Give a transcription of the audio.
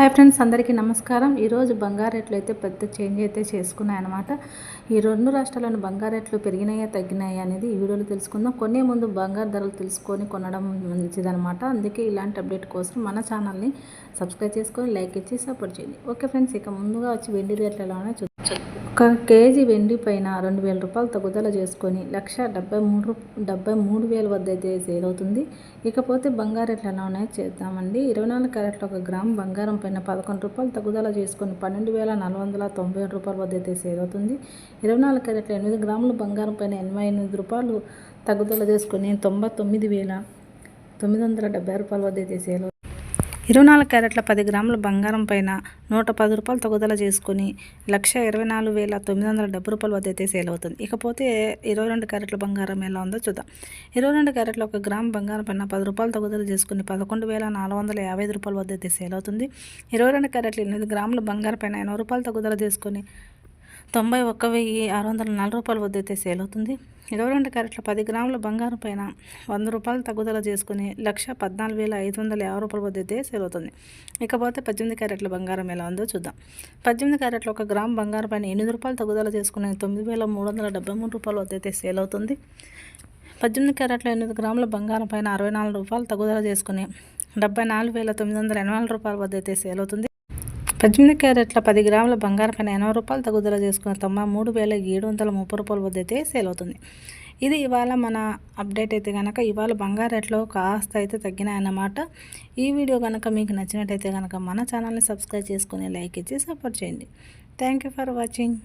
Hi friends అందరికీ నమస్కారం. ఈరోజు బంగారు రేట్లు అయితే పెద్ద చేంజ్ అయితే చేసుకున్నాయన్నమాట. ఈ రెండు రాష్ట్రాల్లోని బంగారు రేట్లు పెరిగినాయా తగ్గినాయా అనేది ఈ వీడియోలో తెలుసుకుందాం. కొనే ముందు బంగారు ధరలు తెలుసుకొని కొనడం మంచిదనమాట అందుకే ఇలాంటి అప్డేట్ కోసం మన ఛానల్ని సబ్స్క్రైబ్ చేసుకొని లైక్ ఇచ్చి సపోర్ట్ చేయండి. ఓకే ఫ్రెండ్స్ ఇక ముందుగా వచ్చి వెండి రేట్లు ఎలానే చూద్దాం. ఒక కేజీ వెండి పైన రెండు వేల రూపాయలు తగ్గుదల చేసుకొని లక్ష డెబ్బై మూడు డెబ్బై మూడు వేల వద్ద అయితే సేల్ అవుతుంది ఇకపోతే బంగారు ఎట్లా ఎలా ఉన్నాయో చేద్దామండి. ఇరవై నాలుగు క్యారెట్ల ఒక గ్రామ్ బంగారం పైన పదకొండు రూపాయలు తగ్గుదల చేసుకొని పన్నెండు వేల నాలుగు వందల తొంభై ఏడు రూపాయల వద్ద అయితే సేల్ అవుతుంది ఇరవై నాలుగు క్యారెట్ల ఎనిమిది గ్రాములు బంగారం పైన ఎనభై ఎనిమిది రూపాయలు తగ్గుదల చేసుకొని తొంభై తొమ్మిది వేల తొమ్మిది వందల డెబ్బై రూపాయల వద్ద అయితే సేల్ అవుతుంది ఇరవై నాలుగు క్యారెట్ల పది గ్రాముల బంగారం పైన నూట పది రూపాయలు తగుదల చేసుకుని లక్ష ఇరవై నాలుగు వేల తొమ్మిది వందల డెబ్బై రూపాయల వద్ద అయితే సేల్ అవుతుంది. ఇకపోతే ఇరవై రెండు క్యారెట్ల బంగారం ఎలా ఉందో చూద్దాం. ఇరవై రెండు క్యారెట్ల ఒక గ్రామ్ బంగారం పైన పది రూపాయలు తగుదల చేసుకుని పదకొండు వేల నాలుగు వందల యాభై ఐదు రూపాయల వద్ద అయితే సేల్ అవుతుంది. ఇరవై రెండు క్యారెట్ల ఎనిమిది గ్రాముల బంగారం పైన ఎనభై రూపాయలు తగుదల చేసుకుని తొంభై ఒక్క వెయ్యి ఆరు వందల నాలుగు రూపాయల వద్ద అయితే సేల్ అవుతుంది. ఇరవై రెండు క్యారెట్ల పది గ్రాముల బంగారం పైన వంద రూపాయలు తగ్గుదల చేసుకుని లక్ష పద్నాలుగు వేల ఐదు వందల యాభై రూపాయల వద్ద అయితే సేల్ అవుతుంది. ఇకపోతే పద్దెనిమిది క్యారెట్ల బంగారం ఎలా ఉందో చూద్దాం. పద్దెనిమిది క్యారెట్ల ఒక గ్రామ్ బంగారం పైన ఎనిమిది రూపాయలు తగ్గుదల చేసుకుని తొమ్మిది వేల మూడు వందల డెబ్బై మూడు రూపాయల వద్ద అయితే సేల్ అవుతుంది. పద్దెనిమిది క్యారెట్ల ఎనిమిది గ్రాముల బంగారం పైన అరవై నాలుగు రూపాయలు తగ్గుదల చేసుకుని డెబ్బై నాలుగు వేల తొమ్మిది వందల ఎనభై నాలుగు రూపాయల వద్ద అయితే సేల్ అవుతుంది. పద్దెనిమిది క్యారెట్ల పది గ్రాముల బంగారం పైన ఎనభై రూపాయలు తగ్గుదల చేసుకున్న తొంభై మూడు వేల ఏడు వందల ముప్పై రూపాయల వద్ద అయితే సేల్ అవుతుంది. ఇది ఇవాళ మన అప్డేట్ అయితే కనుక ఇవాళ బంగారు రేట్లో కాస్త అయితే తగ్గినాయన్నమాట. ఈ వీడియో కనుక మీకు నచ్చినట్టయితే కనుక మన ఛానల్ని సబ్స్క్రైబ్ చేసుకుని లైక్ ఇచ్చి సపోర్ట్ చేయండి. Thank you for watching